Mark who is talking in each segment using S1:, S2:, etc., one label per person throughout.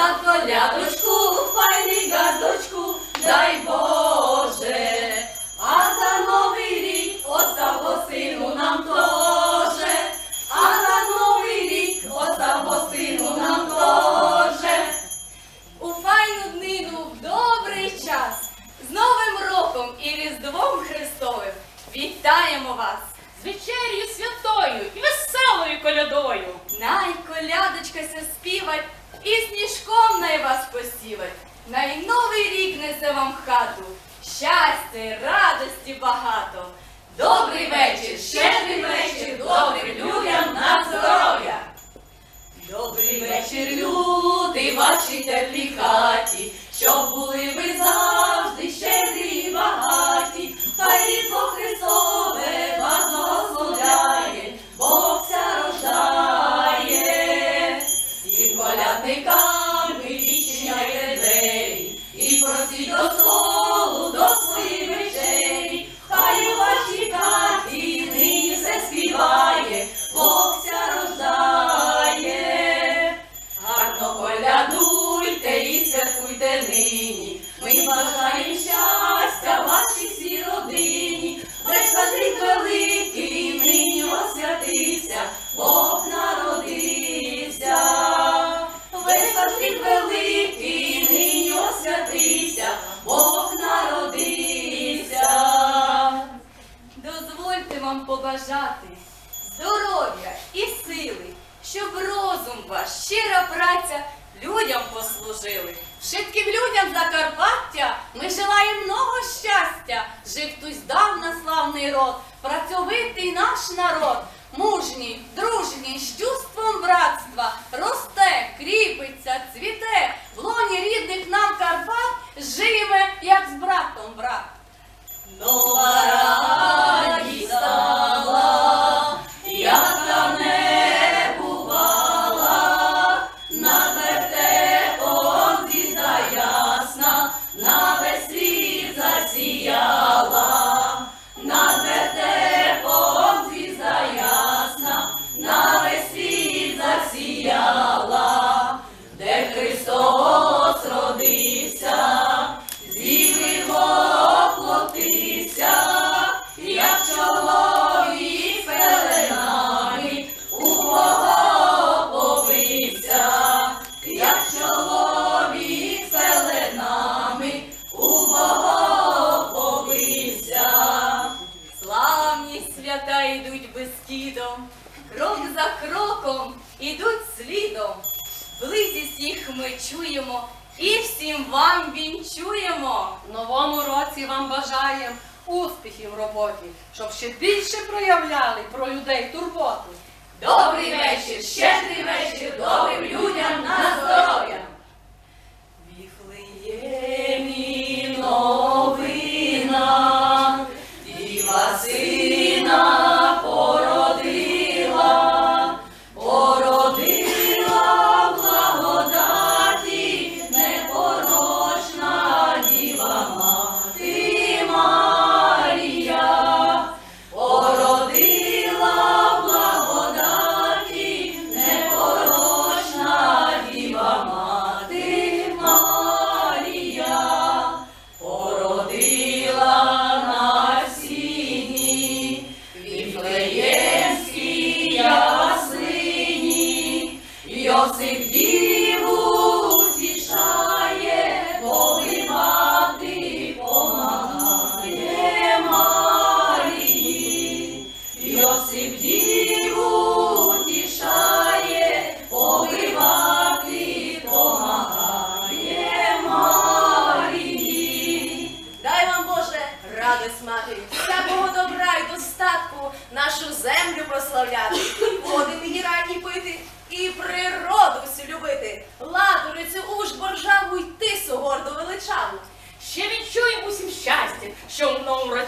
S1: за колядочку, файний газдочку, дай Бог. Новий рік несе вам в хату. Щастя і радості багато. Добрий вечір, щедрий вечір, добрим людям на здоров'я. Добрий вечір, люди, вашій теплій хаті, щоб були ви завжди щедрі щоб розум ваш, щира праця людям послужили. Шитким людям Закарпаття ми желаємо много щастя. Жив тусь давна славний род, працьовитий наш народ, мужній, дружній, з
S2: бажаємо успіхів в роботі, щоб ще більше проявляли про людей турботу.
S1: Добрий вечір, щедрий вечір, добрим людям на здоров'я. Віфлеємі новина,
S3: і
S4: сина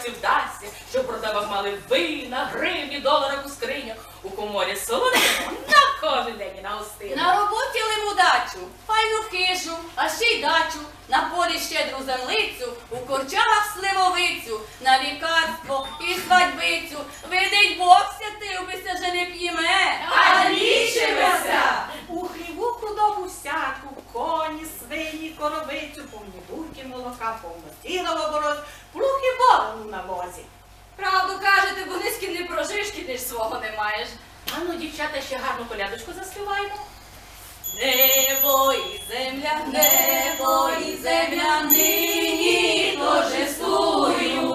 S4: році вдасться, що продавав мали вина, гривні, долари у скринях, у коморі солонину на кожен день і на гостину.
S1: На роботі лим удачу, файну хижу, а ще й дачу, на полі щедру землицю, у корчагах сливовицю, на лікарство і свадьбицю. Видить Бог святий, бися же не п'єме, а лічимося.
S2: У хліву худобу всяку, коні, свині, коровицю, повні бурки молока, повно сіного бороз, борону на возі.
S1: Правду кажете, бо низьки не прожишки, ти ж свого не маєш.
S4: А ну, дівчата, ще гарну колядочку заспіваємо.
S1: Небо і земля, небо і земля нині торжествують,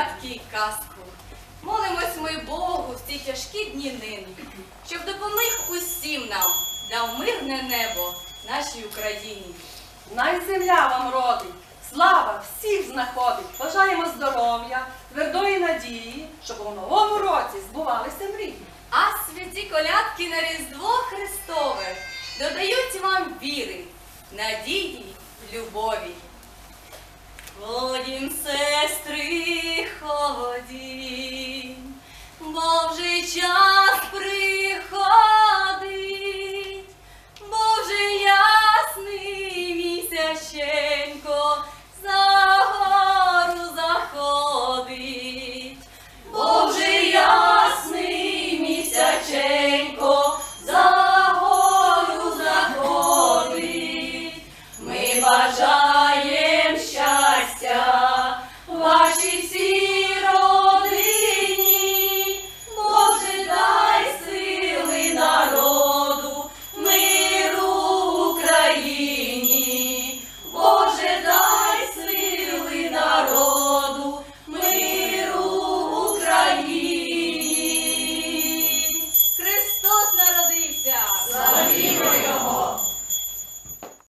S1: колядки й казку. Молимось ми Богу в ці тяжкі дні нині, щоб допоміг усім нам, дав мирне небо нашій Україні.
S2: Най земля вам родить, слава всіх знаходить. Бажаємо здоров'я, твердої надії, щоб у новому році збувалися мрії.
S1: А святі колядки на Різдво Христове додають вам віри, надії, любові. Ходім, сестри, ходім, бо вже час